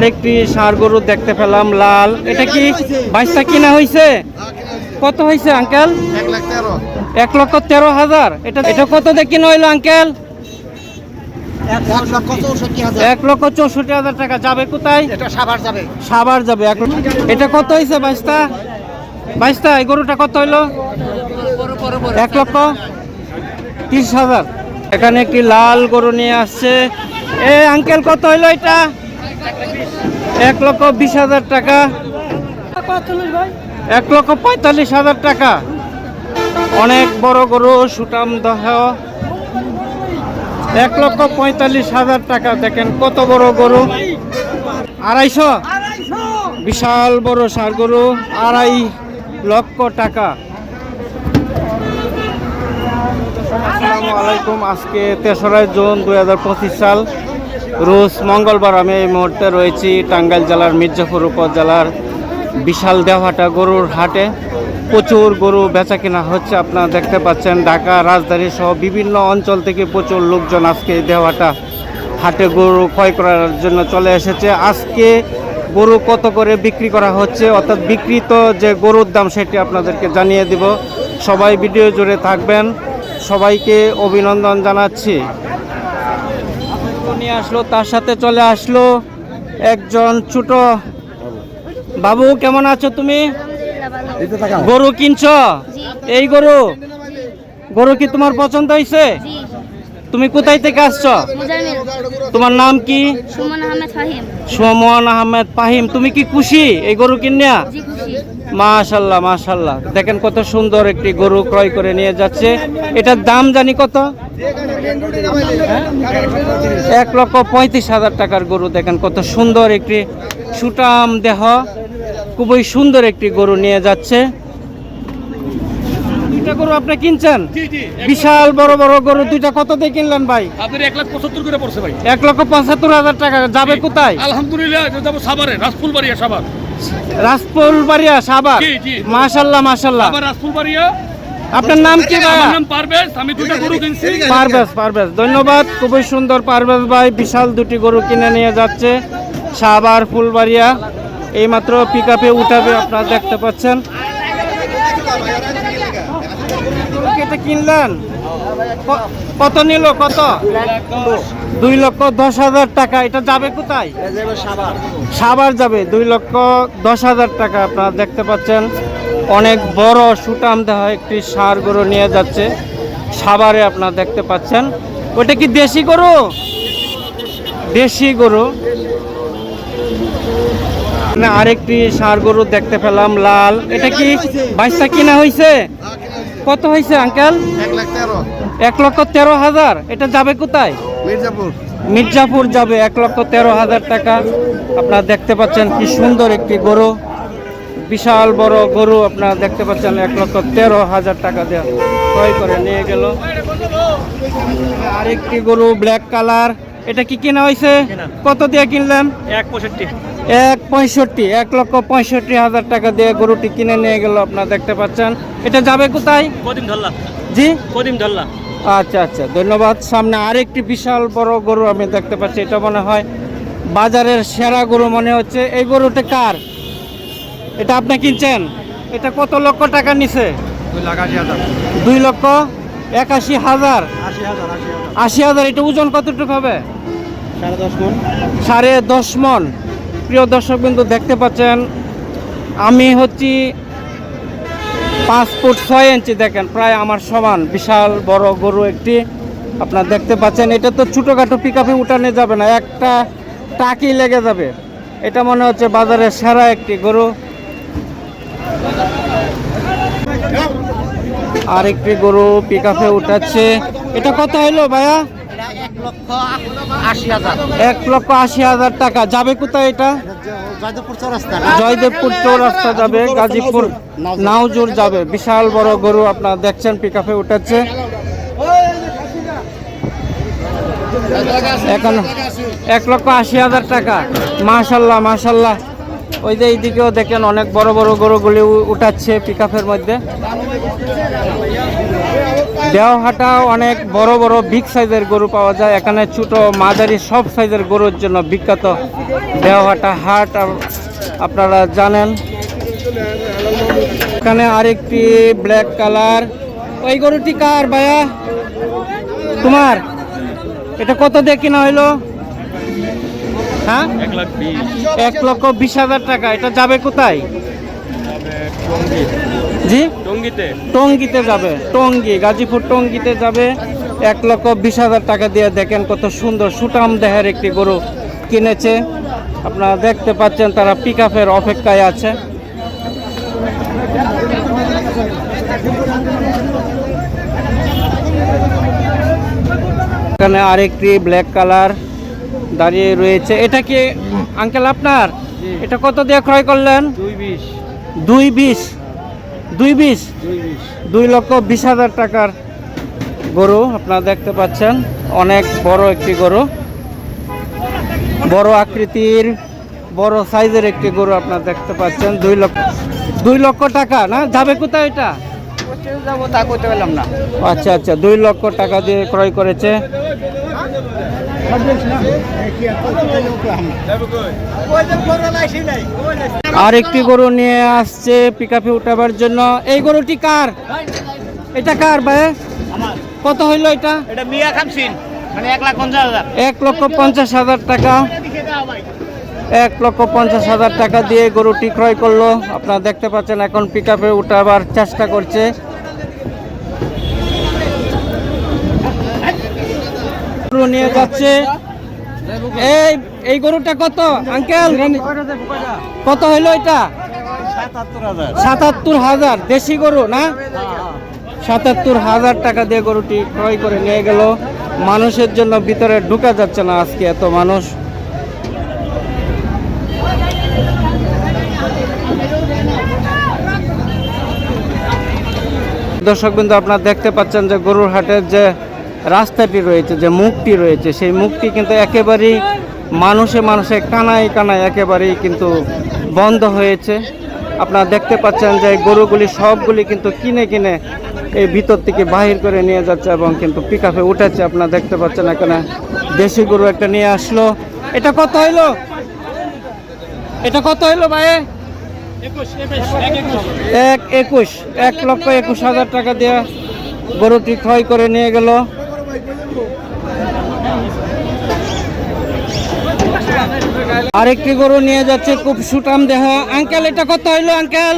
আরেকটি ষাঁড় গরু দেখতে পেলাম, লাল। এটা কি বাইশটা কিনা হয়েছে কত হয়েছে আঙ্কেল? এক লক্ষ তেরো হাজার। এটা এটা কত দিয়ে কিনা হইল, আঙ্কেল? এক লক্ষ চৌষট্টি হাজার টাকা। যাবে কোথায়? সাবার যাবে। এটা কত হয়েছে বাইশটা? বাইশটা, এই গরুটা কত হইল? এক লক্ষ তিরিশ হাজার। এখানে একটি লাল গরু নিয়ে আসছে। এ, আঙ্কেল, কত হইল এটা? এক লক্ষ বিশ হাজার টাকা। এক লক্ষ পঁয়তাল্লিশ হাজার টাকা। অনেক বড় গরু সুটাম দহ। এক লক্ষ পঁয়তাল্লিশ হাজার টাকা। দেখেন কত বড় গরু। আড়াইশো। বিশাল বড় সার গরু, আড়াই লক্ষ টাকা। আসসালামু আলাইকুম। আজকে তেসরা জুন দু হাজার পঁচিশ সাল। রোজ মঙ্গলবার আমি এই মুহূর্তে রয়েছি টাঙ্গাইল জেলার মির্জাপুর উপজেলার বিশাল দেওয়াটা গরুর হাটে। প্রচুর গরু বেচা কেনা হচ্ছে, আপনারা দেখতে পাচ্ছেন ঢাকা, রাজধানী সহ বিভিন্ন অঞ্চল থেকে প্রচুর লোকজন আজকে এই দেওয়াটা হাটে গরু ক্রয় করার জন্য চলে এসেছে। আজকে গরু কত করে বিক্রি করা হচ্ছে? অর্থাৎ বিক্রিত যে গরুর দাম সেটি আপনাদেরকে জানিয়ে দিব। সবাই ভিডিও জুড়ে থাকবেন। সবাইকে অভিনন্দন জানাচ্ছি। নিয়ে আসলো তার সাথে চলে আসলো একজন ছোট বাবু। কেমন আছো তুমি? গরু কিনছ? এই গরু? গরু কি তোমার পছন্দ হয়েছে জি। তুমি কোথায় থেকে আসছো? তোমার নাম কি? সুমন আহমেদ ফাহিম। তুমি কি খুশি এই গরু কিনিয়া? মাশাল্লাহ মাশাল্লাহ। দেখেন কত সুন্দর একটি গরু ক্রয় করে নিয়ে যাচ্ছে। এটার দাম জানি কত? এক লক্ষ পঁয়ত্রিশ হাজার টাকার গরু। দেখেন কত সুন্দর একটি সুটাম দেহ। খুবই সুন্দর একটি গরু নিয়ে যাচ্ছে। দুইটা গরু আপনি কিনছেন? বিশাল বড় বড় গরু দুইটা কত দিয়ে কিনলেন ভাই? আপনার এক লাখ পঁচাত্তর করে পড়ছে ভাই। এক লক্ষ পঁচাত্তর হাজার টাকা। যাবে কোথায়? আলহামদুলিল্লাহ যাব সাবার জি, জি। মাশাল্লাহ মাশাল্লাহ। আপনার নাম কি ভাইয়া? আমার নাম পারভেজ আমি দুটা গরু কিনছি। পারভেজ পারভেজ। ধন্যবাদ খুবই সুন্দর পারভেজ ভাই বিশাল দুটি গরু কিনে নিয়ে যাচ্ছে। সাবার ফুলবাড়িয়া এইমাত্র পিক আপে উঠাবে আপনারা দেখতে পাচ্ছেন। কিনলেন? কত নিল? কত? দুই লক্ষ দশ হাজার টাকা। এটা যাবে কোথায়? সাবার যাবে। দুই লক্ষ দশ হাজার টাকা আপনারা দেখতে পাচ্ছেন। অনেক বড় সুটাম দেওয়া একটি সার গরু নিয়ে যাচ্ছে। সাবারে আপনারা দেখতে পাচ্ছেন। ওটা কি দেশি গরু? দেশি গরু। না আরেকটি সার গরু দেখতে পেলাম লাল। এটা কি বাইশটা কিনা হয়েছে কত হয়েছে আঙ্কেল? এক লক্ষ তেরো হাজার। এটা যাবে কোথায়? মির্জাপুর। মির্জাপুর যাবে এক লক্ষ তেরো হাজার টাকা। আপনারা দেখতে পাচ্ছেন কি সুন্দর একটি গরু। বিশাল বড় গরু আপনারা দেখতে পাচ্ছেন এক লক্ষ তেরো হাজার টাকা দিয়ে। ক্রয় করে নিয়ে গেল। আরেকটি গরু ব্ল্যাক কালার। এটা কি কেনা হয়েছে কত দিয়ে কিনলেন? এক পঁয়ষট্টি। এক পঁয়ষট্টি এক লক্ষ পঁয়ষট্টি হাজার টাকা দিয়ে গরুটি কিনে নিয়ে গেল আপনারা দেখতে পাচ্ছেন। এটা যাবে কোথায়? কদিন ধরলা। জি? কদিন ধরলা। আচ্ছা আচ্ছা ধন্যবাদ। সামনে আরেকটি বিশাল বড় গরু আমি দেখতে পাচ্ছি এটা মনে হয় বাজারের সেরা গরু মনে হচ্ছে। এই গরুটা কার? এটা আপনি কিনছেন? এটা কত লক্ষ টাকা নিছে? দুই লক্ষ একাশি আশি হাজার আশি হাজার। আশি হাজার এটা ওজন কতটুকু হবে? সাড়ে দশ মন। সাড়ে দশ মন। প্রিয় দর্শক বিন্দু দেখতে পাচ্ছেন, আমি হচ্ছি পাঁচ ফুট ছয় ইঞ্চি, দেখেন, প্রায় আমার সমান, বিশাল, বড় গরু একটি। আপনার দেখতে পাচ্ছেন, এটা তো ছোটোখাটো পিক আপে উঠানে যাবে না, একটা টাকি লেগে যাবে। এটা মনে হচ্ছে বাজারের সেরা একটি গরু। আর একটি গরু পিক আপে উঠাচ্ছে। এটা কত হলো ভাইয়া? এক লক্ষ আশি হাজার। টাকা। যাবে কোথায় এটা? জয়দেবপুর চৌরাস্তা যাবে, গাজীপুর নাওজুর যাবে। বিশাল বড় গরু আপনারা দেখছেন পিক আপে উঠেছে। এখন এক লক্ষ আশি হাজার টাকা। মাশাল্লাহ মাশাল্লাহ। ওই যে এইদিকেও দেখেন, অনেক বড় বড় গরুগুলি উঠাচ্ছে পিক মধ্যে। দেওহাটা অনেক বড় বড় বিগ সাইজের গরু পাওয়া যায়। এখানে ছোট মাঝারি সব সাইজের গরুর জন্য বিখ্যাত দেওয়াটা হাট। আপ- আপনারা জানেন। এখানে আরেকটি ব্ল্যাক কালার ওই গরুটি কার ভাইয়া? তোমার? এটা কত দিয়ে কিনা হইল? হ্যাঁ? এক লক্ষ বিশ হাজার টাকা। এটা যাবে কোথায়? জি? টঙ্গিতে। টঙ্গিতে যাবে। টঙ্গি গাজীপুর টঙ্গিতে যাবে। এক লক্ষ বিশ হাজার টাকা দিয়ে দেখেন কত সুন্দর সুটাম দেহের একটি গরু কিনেছে। আপনারা দেখতে পাচ্ছেন তারা পিক আপের অপেক্ষায় আছে। এখানে আরেকটি ব্ল্যাক কালার দাঁড়িয়ে রয়েছে। এটা কি আঙ্কেল আপনার? এটা কত দিয়ে ক্রয় করলেন? দুই বিশ। দুই বিশ। দুই বিশ? দুই লক্ষ বিশ হাজার টাকার গরু আপনারা দেখতে পাচ্ছেন। অনেক বড় একটি গরু। বড় আকৃতির বড় সাইজের একটি গরু আপনারা দেখতে পাচ্ছেন। দুই লক্ষ দুই লক্ষ টাকা না? যাবে কোথায় এটা? যাব তা করতে পারলাম না। আচ্ছা আচ্ছা। দুই লক্ষ টাকা দিয়ে ক্রয় করেছে। আর একটি গরু নিয়ে আসছে পিক আপে উঠাবার জন্য। এই গরুটি কার? এটা কার ভাই? কত হইল এটা? এটা মিয়া খামসিন মানে এক লাখ পঞ্চাশ হাজার। এক লক্ষ পঞ্চাশ হাজার টাকা। এক লক্ষ পঞ্চাশ হাজার টাকা দিয়ে গরুটি ক্রয় করল। আপনারা দেখতে পাচ্ছেন এখন পিক আপে উঠাবার চেষ্টা করছে। গরু নিয়ে যাচ্ছে। এই এই গরুটা কত, আঙ্কেল? কত হইল এটা? সাতাত্তর হাজার, দেশি গরু, না? সাতাত্তর হাজার টাকা দিয়ে গরুটি ক্রয় করে নিয়ে গেল। মানুষের জন্য ভিতরে ঢুকা যাচ্ছে না আজকে এত মানুষ। দর্শক বিন্দু আপনারা দেখতে পাচ্ছেন যে গরুর হাটের যে রাস্তাটি রয়েছে, যে মুখটি রয়েছে, সেই মুখটি কিন্তু একেবারেই মানুষে মানুষে কানায় কানায় একেবারেই কিন্তু বন্ধ হয়েছে। আপনারা দেখতে পাচ্ছেন যে গরুগুলি সবগুলি কিন্তু কিনে কিনে এই ভিতর থেকে বাহির করে নিয়ে যাচ্ছে এবং কিন্তু পিক আপে উঠেছে। আপনারা দেখতে পাচ্ছেন এখানে দেশি গরু একটা নিয়ে আসলো। এটা কত হইল? এটা কত হইল ভাই? এক একুশ, এক লক্ষ একুশ হাজার টাকা দিয়ে গরুটি ক্রয় করে নিয়ে গেল। আরেকটি গরু নিয়ে যাচ্ছে খুব সুটাম দেহ। আঙ্কেল, এটা কত হইল আঙ্কেল?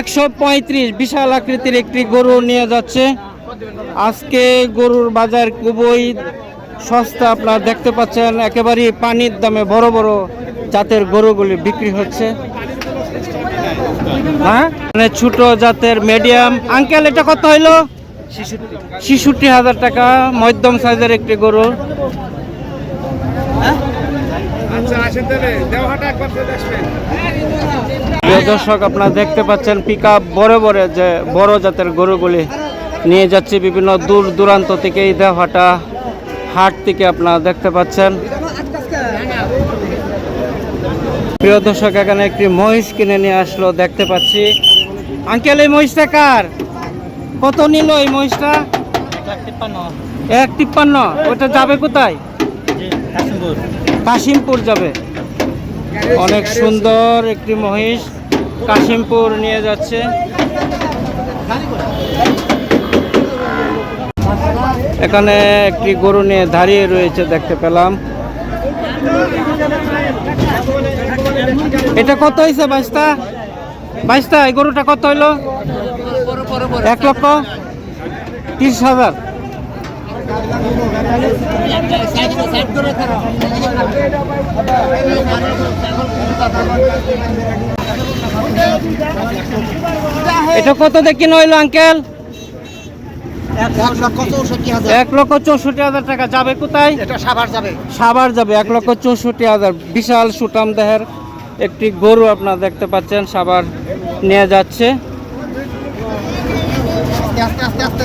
একশো পঁয়ত্রিশ। বিশাল আকৃতির একটি গরু নিয়ে যাচ্ছে। আজকে গরুর বাজার খুবই সস্তা, আপনারা দেখতে পাচ্ছেন, একেবারেই পানির দামে বড় বড় জাতের গরুগুলি বিক্রি হচ্ছে। হ্যাঁ? মানে ছোট জাতের মিডিয়াম আঙ্কেল, এটা কত হইল? ছিষট্টি। হাজার টাকা, মধ্যম সাইজের একটি গরু। প্রিয় দর্শক আপনারা দেখতে পাচ্ছেন পিক আপ বড় বড় যে বড় জাতের গরুগুলি নিয়ে যাচ্ছে বিভিন্ন দূর দূরান্ত থেকে এই দেওয়াটা হাট থেকে আপনারা দেখতে পাচ্ছেন। প্রিয় দর্শক এখানে একটি মহিষ কিনে নিয়ে আসলো দেখতে পাচ্ছি। আঙ্কেল এই মহিষটা কার? কত নিল এই মহিষটা? এক তিপ্পান্ন। ওটা যাবে কোথায়? কাশিমপুর যাবে। অনেক সুন্দর একটি মহিষ কাশিমপুর নিয়ে যাচ্ছে। এখানে একটি গরু নিয়ে দাঁড়িয়ে রয়েছে দেখতে পেলাম। এটা কত হয়েছে বাইশটা? বাইশটা, এই গরুটা কত হইল? এক লক্ষ তিরিশ হাজার। এটা কত দেখি নইলো আঙ্কেল? এক লক্ষ চৌষট্টি হাজার। এক লক্ষ চৌষট্টি হাজার টাকা যাবে কোথায়? এটা সাবার যাবে। সাবার যাবে এক লক্ষ চৌষট্টি হাজার। বিশাল সুটাম দেহের একটি গরু আপনারা দেখতে পাচ্ছেন সাবার নিয়ে যাচ্ছে। আস্তে আস্তে আস্তে।